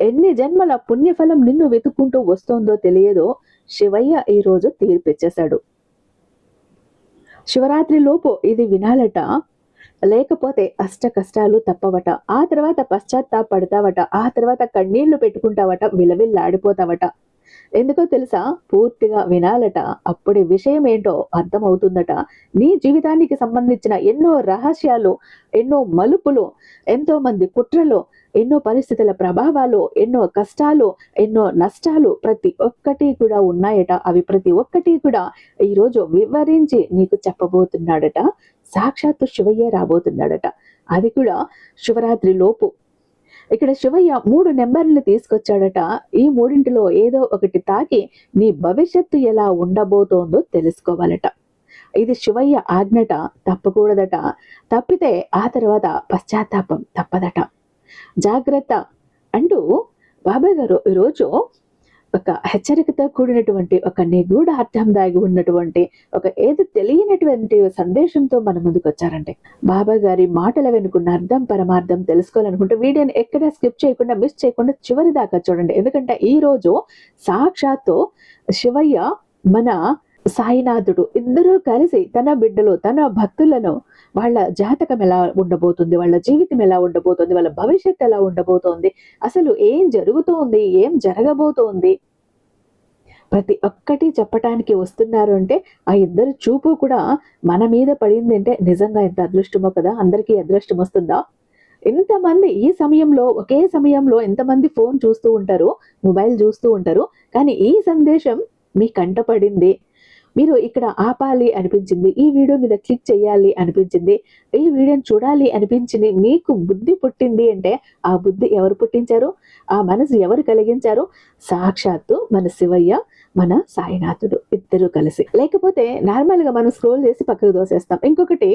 ఎన్ని జన్మల పుణ్యఫలం నిన్ను వెతుక్కుంటూ వస్తోందో తెలియదో శివయ్య ఈ రోజు తీర్పిచ్చేశాడు. శివరాత్రి లోపు ఇది వినాలట. లేకపోతే అష్ట కష్టాలు తప్పవట. ఆ తర్వాత పశ్చాత్తాపడతావట ఆ తర్వాత కన్నీళ్ళు పెట్టుకుంటావట. విలవిల్లాడిపోతావట. ఎందుకో తెలుసా? పూర్తిగా వినాలట. అప్పుడే విషయం ఏంటో అర్థమవుతుందట. నీ జీవితానికి సంబంధించిన ఎన్నో రహస్యాలు ఎన్నో మలుపులు ఎంతో మంది కుట్రలు ఎన్నో పరిస్థితుల ప్రభావాలు ఎన్నో కష్టాలు ఎన్నో నష్టాలు ప్రతి ఒక్కటి కూడా ఉన్నాయట. అవి ప్రతి ఒక్కటి కూడా ఈరోజు వివరించి నీకు చెప్పబోతున్నాడట. సాక్షాత్తు శివయ్య రాబోతున్నాడట. అది కూడా శివరాత్రి లోపు. ఇక్కడ శివయ్య మూడు నెంబర్లు తీసుకొచ్చాడట. ఈ మూడింటిలో ఏదో ఒకటి తాకి నీ భవిష్యత్తు ఎలా ఉండబోతోందో తెలుసుకోవాలట. ఇది శివయ్య ఆజ్ఞట. తప్పకూడదట. తప్పితే ఆ తర్వాత పశ్చాత్తాపం తప్పదట. జాగ్రత్త అంటూ బాబాయ్ గారు ఈరోజు ఒక హెచ్చరికతో కూడినటువంటి ఒక నిగూఢ అర్థం దాగి ఉన్నటువంటి ఒక ఏది తెలియనటువంటి సందేశంతో మన ముందుకు వచ్చారంటే బాబా గారి మాటల వెనుకున్న అర్థం పరమార్థం తెలుసుకోవాలనుకుంటే వీడియోని ఎక్కడా స్కిప్ చేయకుండా మిస్ చేయకుండా చివరి దాకా చూడండి. ఎందుకంటే ఈ రోజు సాక్షాత్తు శివయ్య మన సాయినాథుడు ఇద్దరూ కలిసి తన బిడ్డలు తన భక్తులను వాళ్ళ జాతకం ఎలా ఉండబోతుంది వాళ్ళ జీవితం ఎలా ఉండబోతుంది వాళ్ళ భవిష్యత్తు ఎలా ఉండబోతోంది అసలు ఏం జరుగుతోంది ఏం జరగబోతోంది? ప్రతి ఒక్కటి చెప్పటానికి వస్తున్నారు అంటే ఆ ఇద్దరు చూపు కూడా మన మీద పడింది అంటే నిజంగా ఎంత అదృష్టమో కదా? అందరికీ అదృష్టం వస్తుందా? ఎంతమంది ఈ సమయంలో ఒకే సమయంలో ఎంతమంది ఫోన్ చూస్తూ ఉంటారు మొబైల్ చూస్తూ ఉంటారు కానీ ఈ సందేశం మీ కంట పడింది. మీరు ఇక్కడ ఆపాలి అనిపించింది ఈ వీడియో మీద క్లిక్ చేయాలి అనిపించింది ఈ వీడియోని చూడాలి అనిపించింది మీకు బుద్ధి పుట్టింది అంటే ఆ బుద్ధి ఎవరు పుట్టించారు? ఆ మనసు ఎవరు కలిగించారు? సాక్షాత్తు మన శివయ్య మన సాయినాథుడు ఇద్దరు కలిసి. లేకపోతే నార్మల్గా మనం స్క్రోల్ చేసి పక్కకు దోసేస్తాం ఇంకొకటి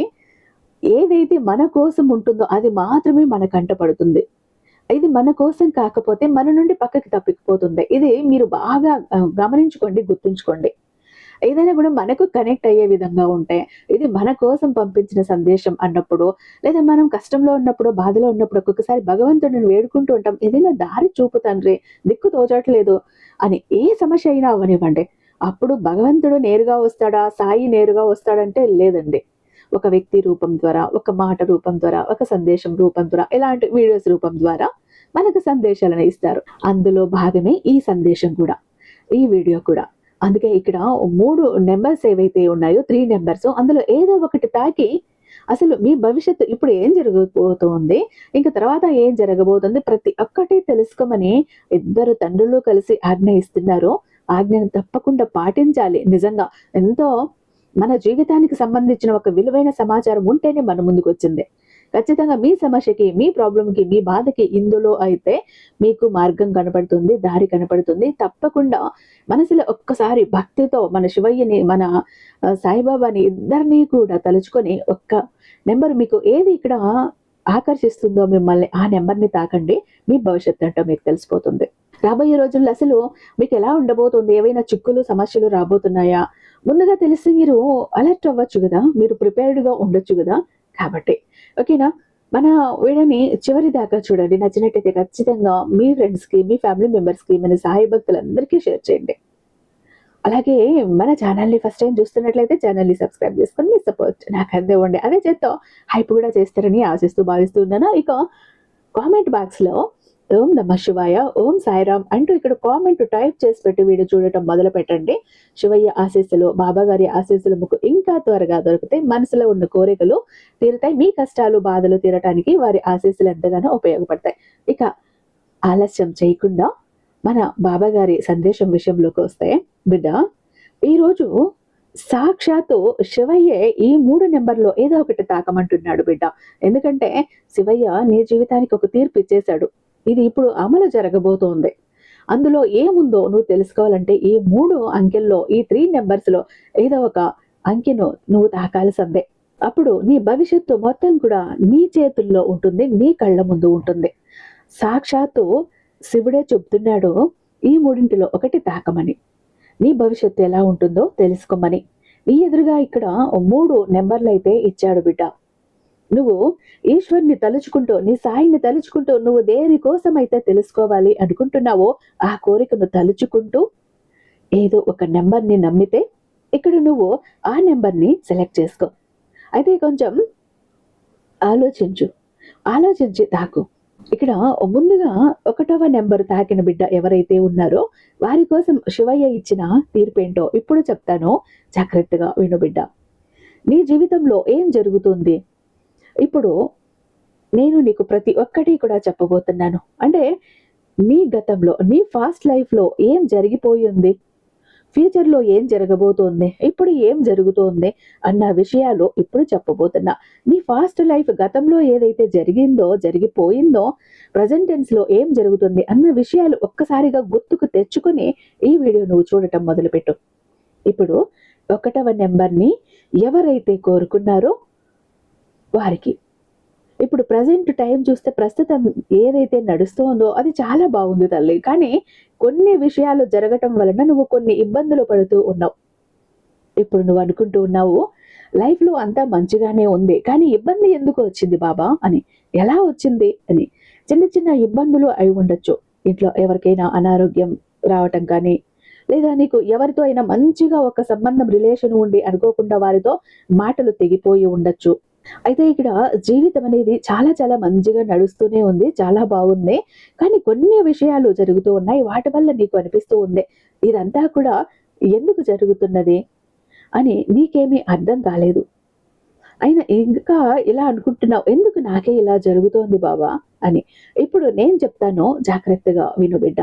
ఏదైతే మన కోసం ఉంటుందో అది మాత్రమే మన కంట పడుతుంది. ఇది మన కోసం కాకపోతే మన నుండి పక్కకి తప్పిపోతుంది. ఇది మీరు బాగా గమనించుకోండి గుర్తుంచుకోండి. ఏదైనా కూడా మనకు కనెక్ట్ అయ్యే విధంగా ఉంటే ఇది మన కోసం పంపించిన సందేశం అన్నప్పుడు లేదా మనం కష్టంలో ఉన్నప్పుడు బాధలో ఉన్నప్పుడు ఒక్కొక్కసారి భగవంతుడిని వేడుకుంటూ ఉంటాం ఏదైనా దారి చూపు తండ్రి దిక్కు తోచట్లేదు అని ఏ సమస్య అయినా అవనివ్వండి అప్పుడు భగవంతుడు నేరుగా వస్తాడా? సాయి నేరుగా వస్తాడంటే లేదండి. ఒక వ్యక్తి రూపం ద్వారా ఒక మాట రూపం ద్వారా ఒక సందేశం రూపం ద్వారా ఇలాంటి వీడియోస్ రూపం ద్వారా మనకు సందేశాలను ఇస్తారు. అందులో భాగమే ఈ సందేశం కూడా ఈ వీడియో కూడా. అందుకే ఇక్కడ మూడు నెంబర్స్ ఏవైతే ఉన్నాయో త్రీ నెంబర్స్ అందులో ఏదో ఒకటి తాకి అసలు మీ భవిష్యత్తు ఇప్పుడు ఏం జరగబోతోంది ఇంకా తర్వాత ఏం జరగబోతుంది ప్రతి ఒక్కటి తెలుసుకోమని ఇద్దరు తండ్రులు కలిసి ఆజ్ఞ ఇస్తున్నారు. ఆజ్ఞను తప్పకుండా పాటించాలి. నిజంగా ఎంతో మన జీవితానికి సంబంధించిన ఒక విలువైన సమాచారం ఉంటేనే మన ముందుకు వచ్చింది. ఖచ్చితంగా మీ సమస్యకి మీ ప్రాబ్లంకి మీ బాధకి ఇందులో అయితే మీకు మార్గం కనపడుతుంది దారి కనపడుతుంది. తప్పకుండా మనసులో ఒక్కసారి భక్తితో మన శివయ్యని మన సాయిబాబాని ఇద్దరిని కూడా తలుచుకొని ఒక్క నెంబర్ మీకు ఏది ఇక్కడ ఆకర్షిస్తుందో మిమ్మల్ని ఆ నెంబర్ని తాకండి. మీ భవిష్యత్తు అంటే మీకు తెలిసిపోతుంది. రాబోయే రోజుల్లో అసలు మీకు ఎలా ఉండబోతుంది? ఏవైనా చిక్కులు సమస్యలు రాబోతున్నాయా? ముందుగా తెలిసి మీరు అలర్ట్ అవ్వచ్చు కదా? మీరు ప్రిపేర్డ్గా ఉండొచ్చు కదా? కాబట్టి ఓకేనా? మన వీడియోని చివరి దాకా చూడండి. నచ్చినట్టయితే ఖచ్చితంగా మీ ఫ్రెండ్స్కి మీ ఫ్యామిలీ మెంబర్స్కి మన సహాయ భక్తులందరికీ షేర్ చేయండి. అలాగే మన ఛానల్ని ఫస్ట్ టైం చూస్తున్నట్లయితే ఛానల్ని సబ్స్క్రైబ్ చేసుకొని మీ సపోర్ట్ నాకు ఉండే అదే చేత్తో హైప్ కూడా చేస్తారని ఆశిస్తూ భావిస్తూ ఉన్నాను. ఇక కామెంట్ బాక్స్లో ఓం నమ శివాయ. ఓం సాయిరామ్ అంటూ ఇక్కడ కామెంట్ టైప్ చేసి పెట్టి వీడియో చూడటం మొదలు పెట్టండి శివయ్య ఆశీస్సులు బాబాగారి ఆశీస్సులు మీకు ఇంకా త్వరగా దొరుకుతాయి మనసులో ఉన్న కోరికలు తీరుతాయి. మీ కష్టాలు బాధలు తీరటానికి వారి ఆశీస్సులు ఎంతగానో ఉపయోగపడతాయి. ఇక ఆలస్యం చేయకుండా మన బాబాగారి సందేశం విషయంలోకి వస్తే బిడ్డ ఈరోజు సాక్షాత్తు శివయ్యే ఈ మూడు నెంబర్లో ఏదో ఒకటి తాకమంటున్నాడు బిడ్డ. ఎందుకంటే శివయ్య నీ జీవితానికి ఒక తీర్పు ఇచ్చేశాడు. ఇది ఇప్పుడు అమలు జరగబోతోంది. అందులో ఏముందో నువ్వు తెలుసుకోవాలంటే ఈ మూడు అంకెల్లో ఈ త్రీ నెంబర్స్లో ఏదో ఒక అంకెను నువ్వు తాకాల్సిందే. అప్పుడు నీ భవిష్యత్తు మొత్తం కూడా నీ చేతుల్లో ఉంటుంది నీ కళ్ళ ముందు ఉంటుంది. సాక్షాత్తు శివుడే చెబుతున్నాడు ఈ మూడింటిలో ఒకటి తాకమని. నీ భవిష్యత్తు ఎలా ఉంటుందో తెలుసుకోమని. నీ ఎదురుగా ఇక్కడ మూడు నెంబర్లు అయితే ఇచ్చాడు బిడ్డ. నువ్వు ఈశ్వర్ని తలుచుకుంటూ నీ సాయిని తలుచుకుంటూ నువ్వు దేని అయితే తెలుసుకోవాలి అనుకుంటున్నావో ఆ కోరికను తలుచుకుంటూ ఏదో ఒక నెంబర్ని నమ్మితే ఇక్కడ నువ్వు ఆ నెంబర్ని సెలెక్ట్ చేసుకో. అయితే కొంచెం ఆలోచించు. ఆలోచించి తాకు. ఇక్కడ ముందుగా ఒకటవ నెంబర్ తాకిన బిడ్డ ఎవరైతే ఉన్నారో వారి కోసం శివయ్య ఇచ్చిన తీర్పేంటో ఇప్పుడు చెప్తాను. జాగ్రత్తగా విను బిడ్డ. నీ జీవితంలో ఏం జరుగుతుంది? ఇప్పుడు నేను నీకు ప్రతి ఒక్కటి కూడా చెప్పబోతున్నాను. అంటే నీ గతంలో నీ ఫాస్ట్ లైఫ్లో ఏం జరిగిపోయింది? ఫ్యూచర్లో ఏం జరగబోతోంది? ఇప్పుడు ఏం జరుగుతోంది? అన్న విషయాలు ఇప్పుడు చెప్పబోతున్నా. నీ ఫాస్ట్ లైఫ్ గతంలో ఏదైతే జరిగిందో జరిగిపోయిందో ప్రజెంటెన్స్లో ఏం జరుగుతుంది అన్న విషయాలు ఒక్కసారిగా గుర్తుకు తెచ్చుకొని ఈ వీడియో నువ్వు చూడటం మొదలుపెట్టు. ఇప్పుడు ఒకటవ నెంబర్ని ఎవరైతే కోరుకున్నారో వారికి. ఇప్పుడు ప్రజెంట్ టైం చూస్తే ప్రస్తుతం ఏదైతే నడుస్తోందో అది చాలా బాగుంది తల్లి. కానీ కొన్ని విషయాలు జరగటం వలన నువ్వు కొన్ని ఇబ్బందులు పడుతూ ఉన్నావు. ఇప్పుడు నువ్వు అనుకుంటూ ఉన్నావు లైఫ్లో అంతా మంచిగానే ఉంది. కానీ ఇబ్బంది ఎందుకు వచ్చింది బాబా? అని. ఎలా వచ్చింది? అని. చిన్న చిన్న ఇబ్బందులు అయి ఉండొచ్చు. ఇంట్లో ఎవరికైనా అనారోగ్యం రావటం కానీ లేదా నీకు ఎవరితో అయినా మంచిగా ఒక సంబంధం రిలేషన్ ఉండి అనుకోకుండా వారితో మాటలు తెగిపోయి ఉండొచ్చు. అయితే ఇక్కడ జీవితం అనేది చాలా చాలా మంచిగా నడుస్తూనే ఉంది. చాలా బాగుంది. కానీ కొన్ని విషయాలు జరుగుతూ ఉన్నాయి. వాటి వల్ల నీకు అనిపిస్తూ ఉంది. ఇదంతా కూడా ఎందుకు జరుగుతున్నది? అని నీకేమీ అర్థం కాలేదు. అయినా ఇంకా ఇలా అనుకుంటున్నావు. ఎందుకు నాకే ఇలా జరుగుతోంది బాబా అని. ఇప్పుడు నేను చెప్తాను. జాగ్రత్తగా విను బిడ్డ.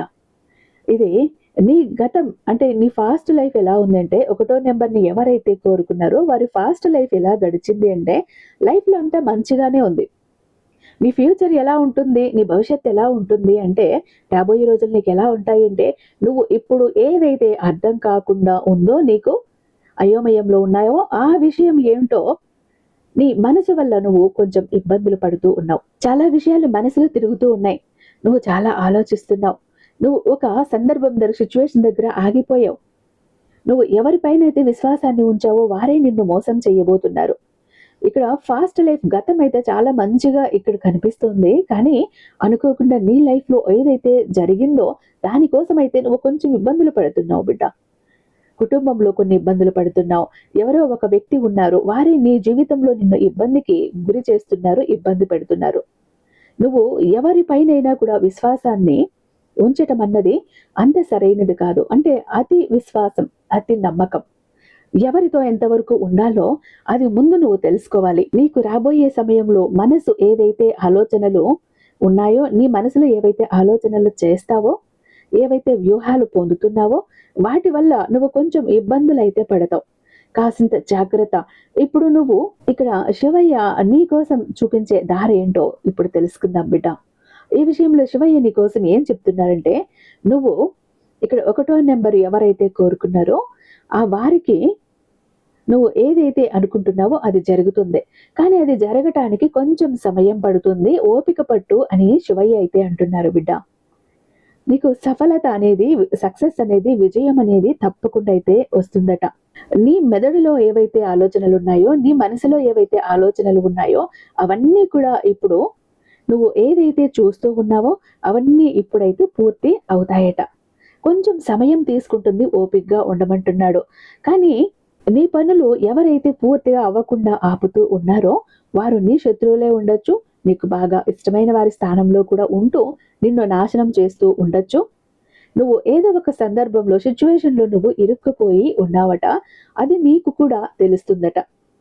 ఇది నీ గతం అంటే నీ ఫాస్ట్ లైఫ్ ఎలా ఉందంటే ఒకటో నెంబర్ని ఎవరైతే కోరుకున్నారో వారి ఫాస్ట్ లైఫ్ ఎలా గడిచింది అంటే లైఫ్లో అంతా మంచిగానే ఉంది. నీ ఫ్యూచర్ ఎలా ఉంటుంది నీ భవిష్యత్తు ఎలా ఉంటుంది అంటే రాబోయే రోజులు నీకు ఎలా ఉంటాయి అంటే నువ్వు ఇప్పుడు ఏదైతే అర్థం కాకుండా ఉందో నీకు అయోమయంలో ఉన్నాయో ఆ విషయం ఏమిటో నీ మనసు వల్ల నువ్వు కొంచెం ఇబ్బందులు పడుతూ ఉన్నావు. చాలా విషయాలు మనసులో తిరుగుతూ ఉన్నాయి. నువ్వు చాలా ఆలోచిస్తున్నావు. నువ్వు ఒక సందర్భం దగ్గర సిచ్యువేషన్ దగ్గర ఆగిపోయావు. నువ్వు ఎవరిపైన అయితే విశ్వాసాన్ని ఉంచావో వారే నిన్ను మోసం చేయబోతున్నారు. ఇక్కడ ఫాస్ట్ లైఫ్ గతం అయితే చాలా మంచిగా ఇక్కడ కనిపిస్తుంది. కానీ అనుకోకుండా నీ లైఫ్లో ఏదైతే జరిగిందో దానికోసం అయితే నువ్వు కొంచెం ఇబ్బందులు పడుతున్నావు బిడ్డ. కుటుంబంలో కొన్ని ఇబ్బందులు పడుతున్నావు. ఎవరో ఒక వ్యక్తి ఉన్నారు. వారే నీ జీవితంలో నిన్ను ఇబ్బందికి గురి చేస్తున్నారు ఇబ్బంది పెడుతున్నారు. నువ్వు ఎవరిపైనైనా కూడా విశ్వాసాన్ని ఉంచటం అన్నది అంత సరైనది కాదు. అంటే అతి విశ్వాసం అతి నమ్మకం. ఎవరితో ఎంతవరకు ఉండాలో అది ముందు నువ్వు తెలుసుకోవాలి. నీకు రాబోయే సమయంలో మనసు ఏదైతే ఆలోచనలు ఉన్నాయో నీ మనసులో ఏవైతే ఆలోచనలు చేస్తావో ఏవైతే వ్యూహాలు పొందుతున్నావో వాటి వల్ల నువ్వు కొంచెం ఇబ్బందులు అయితే పడతావు. కాసింత జాగ్రత్త. ఇప్పుడు నువ్వు ఇక్కడ శివయ్య నీ కోసం చూపించే దారి ఏంటో ఇప్పుడు తెలుసుకుందాం బిడ్డ. ఈ విషయంలో శివయ్య నీ కోసం ఏం చెప్తున్నారంటే నువ్వు ఇక్కడ ఒకటో నెంబర్ ఎవరైతే కోరుకున్నారో ఆ వారికి నువ్వు ఏదైతే అనుకుంటున్నావో అది జరుగుతుంది. కానీ అది జరగటానికి కొంచెం సమయం పడుతుంది ఓపిక పట్టు అని శివయ్య అయితే అంటున్నారు బిడ్డ. నీకు సఫలత అనేది సక్సెస్ అనేది విజయం అనేది తప్పకుండా అయితే వస్తుందట. నీ మెదడులో ఏవైతే ఆలోచనలు ఉన్నాయో నీ మనసులో ఏవైతే ఆలోచనలు ఉన్నాయో అవన్నీ కూడా ఇప్పుడు నువ్వు ఏదైతే చూస్తూ ఉన్నావో అవన్నీ ఇప్పుడైతే పూర్తి అవుతాయట. కొంచెం సమయం తీసుకుంటుంది ఓపిగ్గా ఉండమంటున్నాడు. కానీ నీ పనులు ఎవరైతే పూర్తిగా అవ్వకుండా ఆపుతూ ఉన్నారో వారు నీ శత్రువులే ఉండొచ్చు నీకు బాగా ఇష్టమైన వారి స్థానంలో కూడా ఉంటూ నిన్ను నాశనం చేస్తూ ఉండొచ్చు. నువ్వు ఏదో ఒక సందర్భంలో సిచ్యువేషన్లో నువ్వు ఇరుక్కుపోయి ఉన్నావట అది నీకు కూడా తెలుస్తుందట.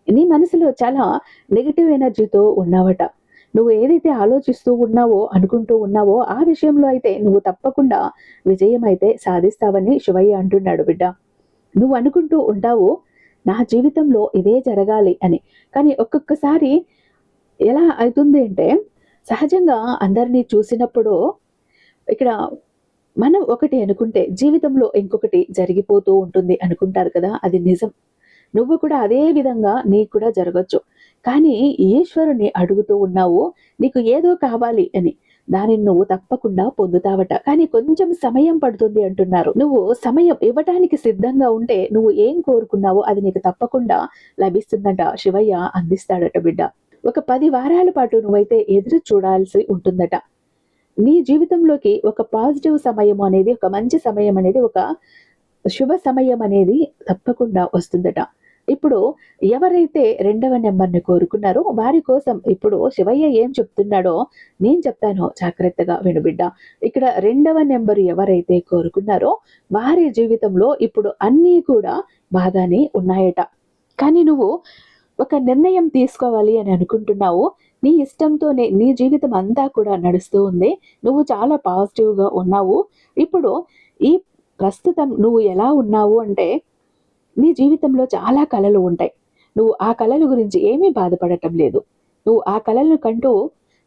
నీ మనసులో చాలా నెగిటివ్ ఎనర్జీతో ఉన్నావట. నువ్వు ఏదైతే ఆలోచిస్తూ ఉన్నావో అనుకుంటూ ఉన్నావో ఆ విషయంలో అయితే నువ్వు తప్పకుండా విజయం అయితే సాధిస్తావని శివయ్య అంటున్నాడు బిడ్డ. నువ్వు అనుకుంటూ ఉంటావు నా జీవితంలో ఇదే జరగాలి అని. కానీ ఒక్కొక్కసారి ఎలా అవుతుంది అంటే సహజంగా అందరినీ చూసినప్పుడు ఇక్కడ మనం ఒకటి అనుకుంటే జీవితంలో ఇంకొకటి జరిగిపోతూ ఉంటుంది అనుకుంటారు కదా అది నిజం. నువ్వు కూడా అదే విధంగా నీకు కూడా జరగచ్చు. కానీ ఈశ్వరుని అడుగుతూ ఉన్నావు నీకు ఏదో కావాలి అని. దానిని నువ్వు తప్పకుండా పొందుతావట. కానీ కొంచెం సమయం పడుతుంది అంటున్నారు. నువ్వు సమయం ఇవ్వటానికి సిద్ధంగా ఉంటే నువ్వు ఏం కోరుకున్నావో అది నీకు తప్పకుండా లభిస్తుందట. శివయ్య అందిస్తాడట బిడ్డ. ఒక పది వారాల పాటు నువ్వైతే ఎదురు చూడాల్సి ఉంటుందట. నీ జీవితంలోకి ఒక పాజిటివ్ సమయం అనేది ఒక మంచి సమయం అనేది ఒక శుభ సమయం అనేది తప్పకుండా వస్తుందట. ఇప్పుడు ఎవరైతే రెండవ నెంబర్ని కోరుకున్నారో వారి కోసం ఇప్పుడు శివయ్య ఏం చెప్తున్నాడో నేను చెప్తాను. జాగ్రత్తగా వినుబిడ్డ ఇక్కడ రెండవ నెంబర్ ఎవరైతే కోరుకున్నారో వారి జీవితంలో ఇప్పుడు అన్నీ కూడా బాగానే ఉన్నాయట. కానీ నువ్వు ఒక నిర్ణయం తీసుకోవాలి అని అనుకుంటున్నావు. నీ ఇష్టంతోనే నీ జీవితం అంతా కూడా నడుస్తూ ఉంది. నువ్వు చాలా పాజిటివ్గా ఉన్నావు. ఇప్పుడు ఈ ప్రస్తుతం నువ్వు ఎలా ఉన్నావు అంటే నీ జీవితంలో చాలా కళలు ఉంటాయి. నువ్వు ఆ కళల గురించి ఏమీ బాధపడటం లేదు. నువ్వు ఆ కళలను కంటూ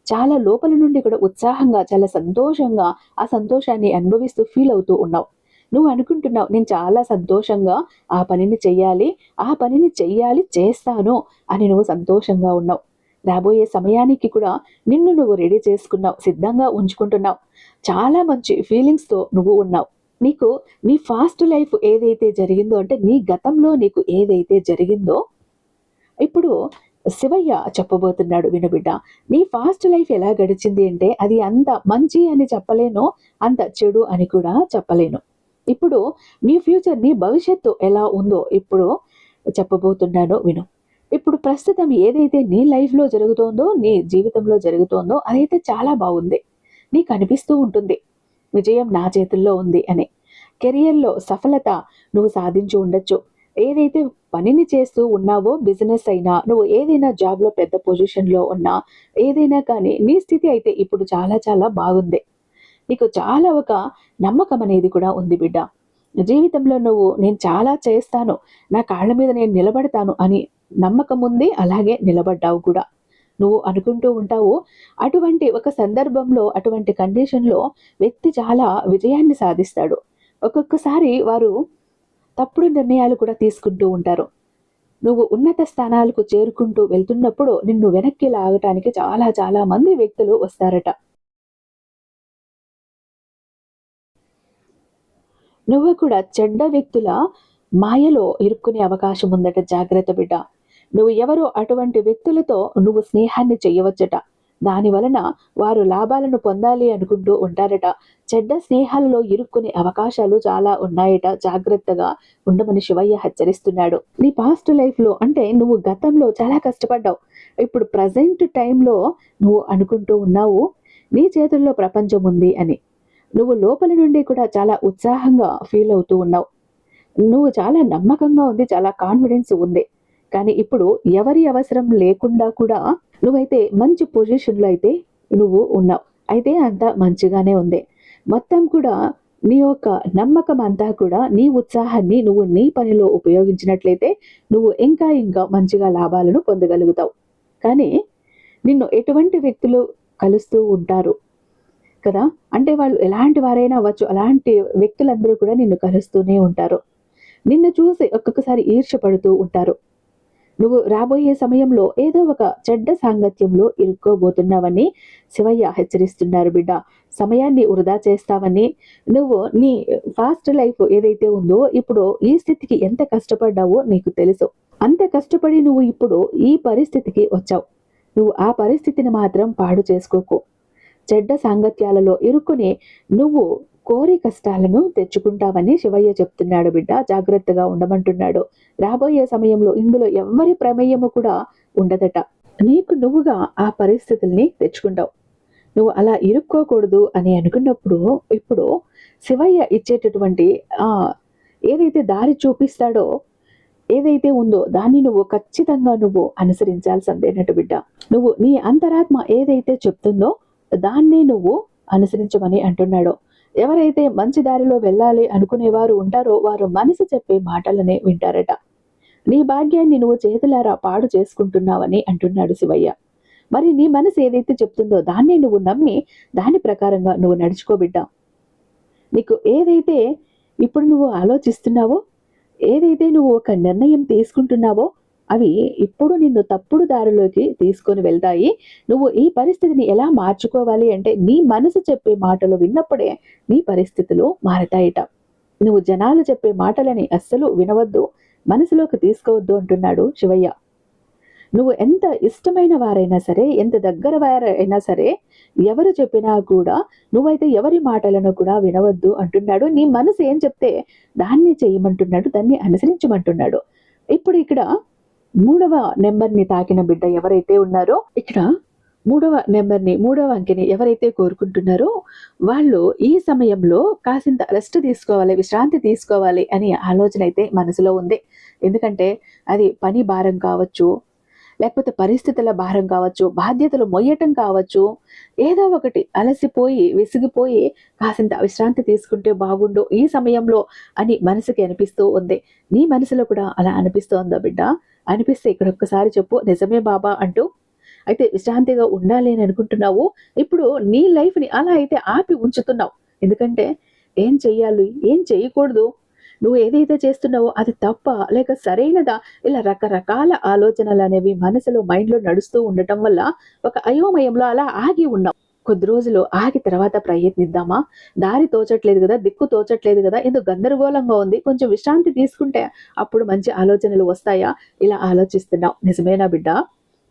చాలా లోపల నుండి కూడా ఉత్సాహంగా చాలా సంతోషంగా ఆ సంతోషాన్ని అనుభవిస్తూ ఫీల్ అవుతూ ఉన్నావు. నువ్వు అనుకుంటున్నావు నేను చాలా సంతోషంగా ఆ పనిని చెయ్యాలి ఆ పనిని చెయ్యాలి చేస్తాను అని నువ్వు సంతోషంగా ఉన్నావు. రాబోయే సమయానికి కూడా నిన్ను నువ్వు రెడీ చేసుకున్నావు సిద్ధంగా ఉంచుకుంటున్నావు. చాలా మంచి ఫీలింగ్స్తో నువ్వు ఉన్నావు. నీకు నీ ఫాస్ట్ లైఫ్ ఏదైతే జరిగిందో అంటే నీ గతంలో నీకు ఏదైతే జరిగిందో ఇప్పుడు శివయ్య చెప్పబోతున్నాడు వినబిడ్డ నీ ఫాస్ట్ లైఫ్ ఎలా గడిచింది అంటే అది అంత మంచి అని చెప్పలేను అంత చెడు అని కూడా చెప్పలేను. ఇప్పుడు నీ ఫ్యూచర్ నీ భవిష్యత్తు ఎలా ఉందో ఇప్పుడు చెప్పబోతున్నాను విను. ఇప్పుడు ప్రస్తుతం ఏదైతే నీ లైఫ్లో జరుగుతోందో నీ జీవితంలో జరుగుతోందో అదైతే చాలా బాగుంది. నీకు అనిపిస్తూ ఉంటుంది. విజయం నా చేతుల్లో ఉంది అని. కెరియర్లో సఫలత నువ్వు సాధించి ఉండొచ్చు. ఏదైతే పనిని చేస్తూ ఉన్నావో బిజినెస్ అయినా నువ్వు ఏదైనా జాబ్లో పెద్ద పొజిషన్లో ఉన్నా ఏదైనా కానీ నీ స్థితి అయితే ఇప్పుడు చాలా చాలా బాగుంది. నీకు చాలా ఒక నమ్మకం అనేది కూడా ఉంది బిడ్డ. జీవితంలో నువ్వు నేను చాలా చేస్తాను నా కాళ్ళ మీద నేను నిలబడతాను అని నమ్మకం ఉంది అలాగే నిలబడ్డావు కూడా. నువ్వు అనుకుంటూ ఉంటావు. అటువంటి ఒక సందర్భంలో అటువంటి కండిషన్లో వ్యక్తి చాలా విజయాన్ని సాధిస్తాడు. ఒక్కొక్కసారి వారు తప్పుడు నిర్ణయాలు కూడా తీసుకుంటూ ఉంటారు. నువ్వు ఉన్నత స్థానాలకు చేరుకుంటూ వెళ్తున్నప్పుడు నిన్ను వెనక్కి లాగటానికి చాలా చాలా మంది వ్యక్తులు వస్తారట. నువ్వు కూడా చెడ్డ వ్యక్తుల మాయలో ఇరుక్కునే అవకాశం ఉందట జాగ్రత్త బిడ్డ. నువ్వు ఎవరో అటువంటి వ్యక్తులతో నువ్వు స్నేహాన్ని చెయ్యవచ్చట దాని వలన వారు లాభాలను పొందాలి అనుకుంటూ ఉంటారట. చెడ్డ స్నేహాలలో ఇరుక్కునే అవకాశాలు చాలా ఉన్నాయట. జాగ్రత్తగా ఉండమని శివయ్య హెచ్చరిస్తున్నాడు. నీ పాస్ట్ లైఫ్లో అంటే నువ్వు గతంలో చాలా కష్టపడ్డావు. ఇప్పుడు ప్రజెంట్ టైంలో నువ్వు అనుకుంటూ ఉన్నావు. నీ చేతుల్లో ప్రపంచం ఉంది అని. నువ్వు లోపల నుండి కూడా చాలా ఉత్సాహంగా ఫీల్ అవుతూ ఉన్నావు. నువ్వు చాలా నమ్మకంగా ఉంది చాలా కాన్ఫిడెన్స్ ఉంది. కానీ ఇప్పుడు ఎవరి అవసరం లేకుండా కూడా నువ్వైతే మంచి పొజిషన్లో అయితే నువ్వు ఉన్నావు. అయితే అంత మంచిగానే ఉంది. మొత్తం కూడా నీ యొక్క నమ్మకం అంతా కూడా నీ ఉత్సాహాన్ని నువ్వు నీ పనిలో ఉపయోగించినట్లయితే నువ్వు ఇంకా ఇంకా మంచిగా లాభాలను పొందగలుగుతావు. కానీ నిన్ను ఎటువంటి వ్యక్తులు కలుస్తూ ఉంటారు? కదా? అంటే వాళ్ళు ఎలాంటి వారైనా అవ్వచ్చు. అలాంటి వ్యక్తులందరూ కూడా నిన్ను కలుస్తూనే ఉంటారు. నిన్ను చూసి ఒక్కొక్కసారి ఈర్షపడుతూ ఉంటారు. నువ్వు రాబోయే సమయంలో ఏదో ఒక చెడ్డ సాంగత్యంలో ఇరుక్కోబోతున్నావని శివయ్య హెచ్చరిస్తున్నారు బిడ్డ. సమయాన్ని వృధా చేస్తావని. నువ్వు నీ ఫాస్ట్ లైఫ్ ఏదైతే ఉందో ఇప్పుడు ఈ స్థితికి ఎంత కష్టపడ్డావో నీకు తెలుసు. అంత కష్టపడి నువ్వు ఇప్పుడు ఈ పరిస్థితికి వచ్చావు. నువ్వు ఆ పరిస్థితిని మాత్రం పాడు చేసుకోకు. చెడ్డ సాంగత్యాలలో ఇరుక్కుని నువ్వు కోరి కష్టాలను తెచ్చుకుంటావని శివయ్య చెప్తున్నాడు బిడ్డ. జాగ్రత్తగా ఉండమంటున్నాడు. రాబోయే సమయంలో ఇందులో ఎవ్వరి ప్రమేయము కూడా ఉండదట. నీకు నువ్వుగా ఆ పరిస్థితుల్ని తెచ్చుకుంటావు. నువ్వు అలా ఇరుక్కోకూడదు అని అనుకున్నప్పుడు ఇప్పుడు శివయ్య ఇచ్చేటటువంటి ఆ ఏదైతే దారి చూపిస్తాడో ఏదైతే ఉందో దాన్ని నువ్వు ఖచ్చితంగా నువ్వు అనుసరించాల్సిందేనట్టు బిడ్డ. నువ్వు నీ అంతరాత్మ ఏదైతే చెప్తుందో దాన్నే నువ్వు అనుసరించమని అంటున్నాడో. ఎవరైతే మంచి దారిలో వెళ్ళాలి అనుకునేవారు ఉంటారో వారు మనసు చెప్పే మాటలనే వింటారట. నీ భాగ్యాన్ని నువ్వు చేతులారా పాడు చేసుకుంటున్నావని అంటున్నాడు శివయ్య. మరి నీ మనసు ఏదైతే చెప్తుందో దాన్ని నువ్వు నమ్మి దాని ప్రకారంగా నువ్వు నడుచుకోబిడ్డా నీకు ఏదైతే ఇప్పుడు నువ్వు ఆలోచిస్తున్నావో ఏదైతే నువ్వు ఒక నిర్ణయం తీసుకుంటున్నావో అవి ఇప్పుడు నిన్ను తప్పుడు దారిలోకి తీసుకొని వెళ్తాయి. నువ్వు ఈ పరిస్థితిని ఎలా మార్చుకోవాలి అంటే నీ మనసు చెప్పే మాటలు విన్నప్పుడే నీ పరిస్థితులు మారతాయిట. నువ్వు జనాలు చెప్పే మాటలని అస్సలు వినవద్దు మనసులోకి తీసుకోవద్దు అంటున్నాడు శివయ్య. నువ్వు ఎంత ఇష్టమైన వారైనా సరే ఎంత దగ్గర వారైనా సరే ఎవరు చెప్పినా కూడా నువ్వైతే ఎవరి మాటలను కూడా వినవద్దు అంటున్నాడు. నీ మనసు ఏం చెప్తే దాన్ని చేయమంటున్నాడు దాన్ని అనుసరించమంటున్నాడు. ఇప్పుడు ఇక్కడ మూడవ నెంబర్ని తాకిన బిడ్డ ఎవరైతే ఉన్నారో ఇక్కడ మూడవ నెంబర్ని మూడవ అంకెని ఎవరైతే కోరుకుంటున్నారో వాళ్ళు ఈ సమయంలో కాసింత రెస్ట్ తీసుకోవాలి విశ్రాంతి తీసుకోవాలి అనే ఆలోచన అయితే మనసులో ఉంది. ఎందుకంటే అది పని భారం కావచ్చు లేకపోతే పరిస్థితుల భారం కావచ్చు బాధ్యతలు మొయ్యటం కావచ్చు ఏదో ఒకటి అలసిపోయి విసిగిపోయి కాసింత విశ్రాంతి తీసుకుంటే బాగుండు ఈ సమయంలో అని మనసుకి అనిపిస్తూ ఉంది. నీ మనసులో కూడా అలా అనిపిస్తోందా బిడ్డ? అనిపిస్తే ఇక్కడ ఒక్కసారి చెప్పు నిజమే బాబా అంటూ. అయితే విశ్రాంతిగా ఉండాలి అని అనుకుంటున్నావు. ఇప్పుడు నీ లైఫ్ని అలా అయితే ఆపి ఉంచుతున్నావు. ఎందుకంటే ఏం చెయ్యాలి? ఏం చేయకూడదు నువ్వు ఏదైతే చేస్తున్నావో అది తప్ప లేక సరైనదా? ఇలా రకరకాల ఆలోచనలు అనేవి మనసులో మైండ్లో నడుస్తూ ఉండటం వల్ల ఒక అయోమయంలో అలా ఆగి ఉన్నావు. కొద్ది రోజులు ఆగి తర్వాత ప్రయత్నిద్దామా? దారి తోచట్లేదు కదా దిక్కు తోచట్లేదు కదా ఎందుకు గందరగోళంగా ఉంది. కొంచెం విశ్రాంతి తీసుకుంటే అప్పుడు మంచి ఆలోచనలు వస్తాయా? ఇలా ఆలోచిస్తున్నావు. నిజమేనా బిడ్డ?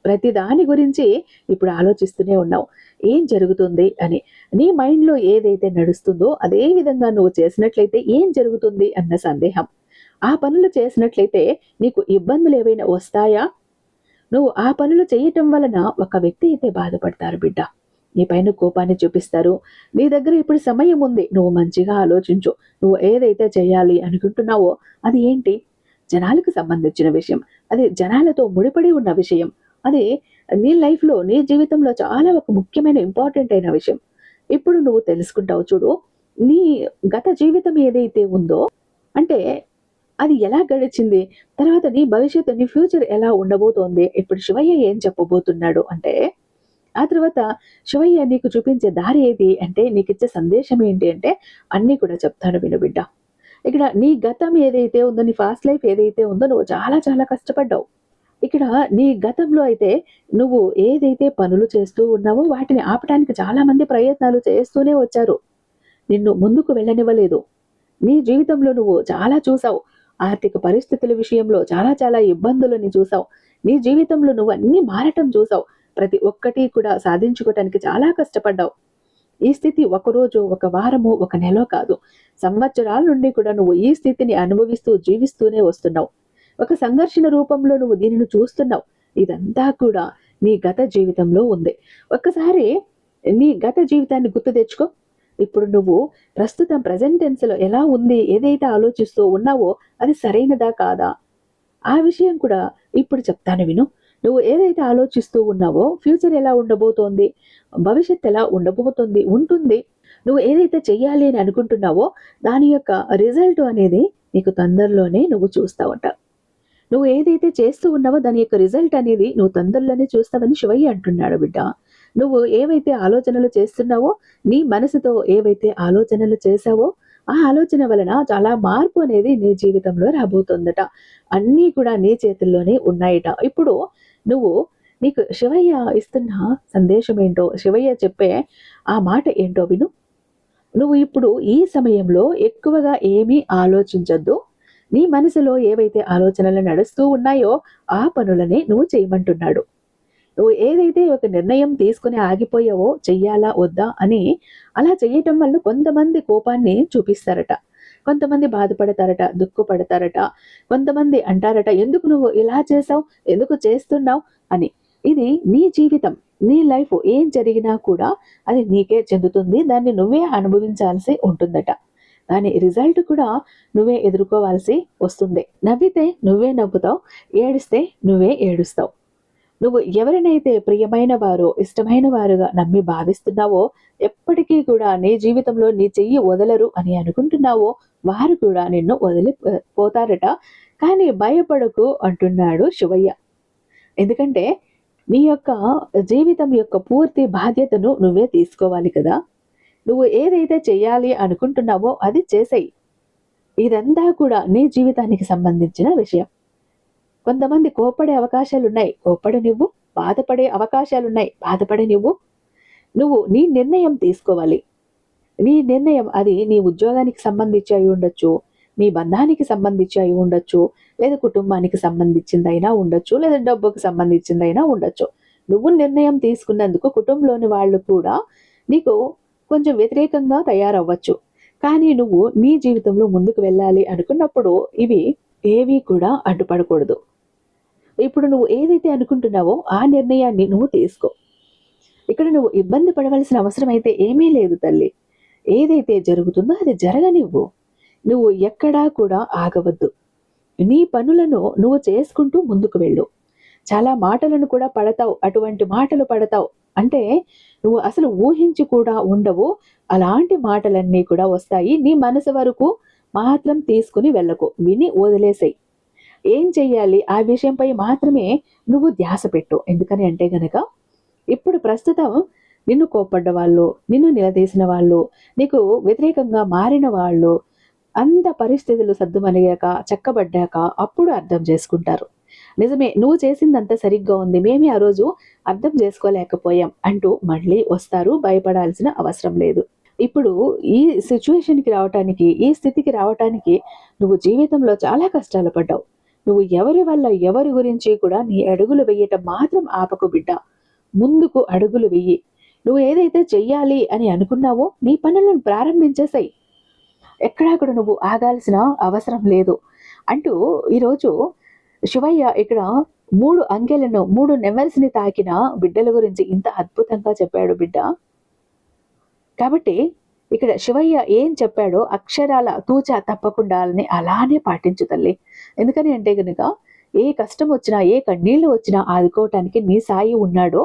ప్రతి దాని గురించి ఇప్పుడు ఆలోచిస్తూనే ఉన్నావు. ఏం జరుగుతుంది అని. నీ మైండ్లో ఏదైతే నడుస్తుందో అదే విధంగా నువ్వు చేసినట్లయితే ఏం జరుగుతుంది అన్న సందేహం. ఆ పనులు చేసినట్లయితే నీకు ఇబ్బందులు ఏవైనా వస్తాయా? నువ్వు ఆ పనులు చేయటం వలన ఒక వ్యక్తి అయితే బాధపడతారు బిడ్డ. నీ పైన కోపాన్ని చూపిస్తారు. నీ దగ్గర ఇప్పుడు సమయం ఉంది. నువ్వు మంచిగా ఆలోచించు. నువ్వు ఏదైతే చేయాలి అనుకుంటున్నావో అది ఏంటి? జనాలకు సంబంధించిన విషయం. అది జనాలతో ముడిపడి ఉన్న విషయం. అది నీ లైఫ్లో నీ జీవితంలో చాలా ఒక ముఖ్యమైన ఇంపార్టెంట్ అయిన విషయం. ఇప్పుడు నువ్వు తెలుసుకుంటావు చూడు నీ గత జీవితం ఏదైతే ఉందో అంటే అది ఎలా గడిచింది? తర్వాత నీ భవిష్యత్తు నీ ఫ్యూచర్ ఎలా ఉండబోతోంది? ఇప్పుడు శివయ్య ఏం చెప్పబోతున్నాడు అంటే ఆ తర్వాత శివయ్య నీకు చూపించే దారి ఏది అంటే నీకు ఇచ్చే సందేశం ఏంటి అంటే అన్నీ కూడా చెప్తాను విను బిడ్డ. ఇక్కడ నీ గతం ఏదైతే ఉందో నీ ఫాస్ట్ లైఫ్ ఏదైతే ఉందో నువ్వు చాలా చాలా కష్టపడ్డావు. ఇక్కడ నీ గతంలో అయితే నువ్వు ఏదైతే పనులు చేస్తూ ఉన్నావో వాటిని ఆపడానికి చాలామంది ప్రయత్నాలు చేస్తూనే వచ్చారు. నిన్ను ముందుకు వెళ్ళనివ్వలేదు. నీ జీవితంలో నువ్వు చాలా చూసావు. ఆర్థిక పరిస్థితుల విషయంలో చాలా చాలా ఇబ్బందులని చూసావు. నీ జీవితంలో నువ్వు అన్నీ మారటం చూసావు. ప్రతి ఒక్కటి కూడా సాధించుకోవటానికి చాలా కష్టపడ్డావు. ఈ స్థితి ఒకరోజు ఒక వారము ఒక నెల కాదు. సంవత్సరాల నుండి కూడా నువ్వు ఈ స్థితిని అనుభవిస్తూ జీవిస్తూనే వస్తున్నావు. ఒక సంఘర్షణ రూపంలో నువ్వు దీనిని చూస్తున్నావు. ఇదంతా కూడా నీ గత జీవితంలో ఉంది. ఒక్కసారి నీ గత జీవితాన్ని గుర్తు తెచ్చుకో. ఇప్పుడు నువ్వు ప్రస్తుతం ప్రజెంట్ టెన్స్లో ఎలా ఉంది ఏదైతే ఆలోచిస్తూ ఉన్నావో అది సరైనదా కాదా? ఆ విషయం కూడా ఇప్పుడు చెప్తాను విను. నువ్వు ఏదైతే ఆలోచిస్తూ ఉన్నావో ఫ్యూచర్ ఎలా ఉండబోతోంది భవిష్యత్ ఎలా ఉండబోతోంది ఉంటుంది నువ్వు ఏదైతే చెయ్యాలి అని అనుకుంటున్నావో దాని యొక్క రిజల్ట్ అనేది నీకు తొందరలోనే నువ్వు చూస్తావట. నువ్వు ఏదైతే చేస్తూ ఉన్నావో దాని యొక్క రిజల్ట్ అనేది నువ్వు తొందరలోనే చూస్తావని శివయ్య అంటున్నాడు బిడ్డ. నువ్వు ఏవైతే ఆలోచనలు చేస్తున్నావో నీ మనసుతో ఏవైతే ఆలోచనలు చేశావో ఆ ఆలోచన వలన చాలా మార్పు అనేది నీ జీవితంలో రాబోతుందట. అన్నీ కూడా నీ చేతుల్లోనే ఉన్నాయట. ఇప్పుడు నువ్వు నీకు శివయ్య ఇస్తున్న సందేశం ఏంటో శివయ్య చెప్పే ఆ మాట ఏంటో విను. నువ్వు ఇప్పుడు ఈ సమయంలో ఎక్కువగా ఏమీ ఆలోచించద్దు. నీ మనసులో ఏవైతే ఆలోచనలు నడుస్తూ ఉన్నాయో ఆ పనులని నువ్వు చేయమంటున్నాడు. నువ్వు ఏదైతే ఒక నిర్ణయం తీసుకుని ఆగిపోయావో చెయ్యాలా వద్దా అని అలా చేయటం వల్ల కొంతమంది కోపాన్ని చూపిస్తారట. కొంతమంది బాధపడతారట దుఃఖపడతారట కొంతమంది అంటారట ఎందుకు నువ్వు ఇలా చేసావు ఎందుకు చేస్తున్నావు? అని. ఇది నీ జీవితం నీ లైఫ్ ఏం జరిగినా కూడా అది నీకే చెందుతుంది దాన్ని నువ్వే అనుభవించాల్సి ఉంటుందట. దాని రిజల్ట్ కూడా నువ్వే ఎదుర్కోవాల్సి వస్తుంది. నవ్వితే నువ్వే నవ్వుతావు ఏడిస్తే నువ్వే ఏడుస్తావు. నువ్వు ఎవరినైతే ప్రియమైన వారో ఇష్టమైన వారుగా నమ్మి భావిస్తున్నావో ఎప్పటికీ కూడా నీ జీవితంలో నీ చెయ్యి వదలరు అని అనుకుంటున్నావో వారు కూడా నిన్ను వదిలి పోతారట. కానీ భయపడకు అంటున్నాడు శివయ్య. ఎందుకంటే నీ యొక్క జీవితం యొక్క పూర్తి బాధ్యతను నువ్వే తీసుకోవాలి కదా. నువ్వు ఏదైతే చెయ్యాలి అనుకుంటున్నావో అది చేసేయి. ఇదంతా కూడా నీ జీవితానికి సంబంధించిన విషయం. కొంతమంది కోపడే అవకాశాలున్నాయి. కోపడు నువ్వు బాధపడే అవకాశాలున్నాయి. బాధపడే నువ్వు. నువ్వు నీ నిర్ణయం తీసుకోవాలి. నీ నిర్ణయం అది నీ ఉద్యోగానికి సంబంధించి అయి ఉండొచ్చు నీ బంధానికి సంబంధించి అయి ఉండొచ్చు లేదా కుటుంబానికి సంబంధించిందైనా ఉండొచ్చు లేదా డబ్బుకు సంబంధించిందైనా ఉండొచ్చు. నువ్వు నిర్ణయం తీసుకున్నందుకు కుటుంబంలోని వాళ్ళు కూడా నీకు కొంచెం వ్యతిరేకంగా తయారవ్వచ్చు. కానీ నువ్వు నీ జీవితంలో ముందుకు వెళ్ళాలి అనుకున్నప్పుడు ఇవి ఏవి కూడా అడ్డుపడకూడదు. ఇప్పుడు నువ్వు ఏదైతే అనుకుంటున్నావో ఆ నిర్ణయాన్ని నువ్వు తీసుకో. ఇక్కడ నువ్వు ఇబ్బంది పడవలసిన అవసరం అయితే ఏమీ లేదు తల్లి. ఏదైతే జరుగుతుందో అది జరగనివ్వు. నువ్వు ఎక్కడా కూడా ఆగవద్దు. నీ పనులను నువ్వు చేసుకుంటూ ముందుకు వెళ్ళు. చాలా మాటలను కూడా పడతావు అటువంటి మాటలు పడతావు. అంటే నువ్వు అసలు ఊహించి కూడా ఉండవు. అలాంటి మాటలన్నీ కూడా వస్తాయి. నీ మనసు వరకు మాత్రం తీసుకుని వెళ్ళకు. విని వదిలేసాయి. ఏం చెయ్యాలి? ఆ విషయంపై మాత్రమే నువ్వు ధ్యాస పెట్టు. ఎందుకని అంటే గనక ఇప్పుడు ప్రస్తుతం నిన్ను కోప్పడ్డ వాళ్ళు నిన్ను నిలదీసిన వాళ్ళు నీకు వ్యతిరేకంగా మారిన వాళ్ళు అంత పరిస్థితులు సర్దుమనిగాక చక్కబడ్డాక అప్పుడు అర్థం చేసుకుంటారు. నిజమే నువ్వు చేసిందంతా సరిగ్గా ఉంది. మేమే ఆ రోజు అర్థం చేసుకోలేకపోయాం అంటూ మళ్ళీ వస్తారు. భయపడాల్సిన అవసరం లేదు. ఇప్పుడు ఈ సిచ్యువేషన్కి రావటానికి ఈ స్థితికి రావటానికి నువ్వు జీవితంలో చాలా కష్టాలు పడ్డావు. నువ్వు ఎవరి వల్ల ఎవరి గురించి కూడా నీ అడుగులు వెయ్యటం మాత్రం ఆపకు బిడ్డ. ముందుకు అడుగులు వెయ్యి నువ్వు ఏదైతే చెయ్యాలి అని అనుకున్నావో నీ పనులను ప్రారంభించేసాయి. ఎక్కడా కూడా నువ్వు ఆగాల్సిన అవసరం లేదు. అంటూ ఈరోజు శివయ్య ఇక్కడ మూడు అంకెలను మూడు నెమల్స్ని తాకిన బిడ్డల గురించి ఇంత అద్భుతంగా చెప్పాడు బిడ్డ. కాబట్టి ఇక్కడ శివయ్య ఏం చెప్పాడో అక్షరాల తూచా తప్పకుండా అని అలానే పాటించు తల్లి. ఎందుకని అంటే కనుక ఏ కష్టం వచ్చినా ఏ కన్నీళ్ళు వచ్చినా ఆదుకోవటానికి నీ సాయి ఉన్నాడో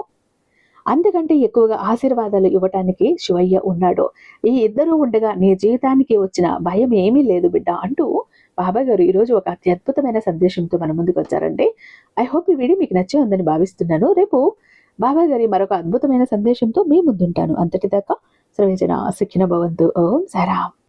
అంతకంటే ఎక్కువగా ఆశీర్వాదాలు ఇవ్వటానికి శివయ్య ఉన్నాడు ఈ ఇద్దరు ఉండగా నీ జీవితానికి వచ్చిన భయం ఏమీ లేదు బిడ్డ అంటూ బాబా గారు ఈరోజు ఒక అత్యద్భుతమైన సందేశంతో మన ముందుకు వచ్చారండి. ఐ హోప్ ఈ వీడియో మీకు నచ్చే ఉందని భావిస్తున్నాను. రేపు బాబా గారి మరొక అద్భుతమైన సందేశంతో మీ ముందుంటాను. అంతటిదాకా సర్వేజన సుఖిన భవంతు. ఓం సరాం.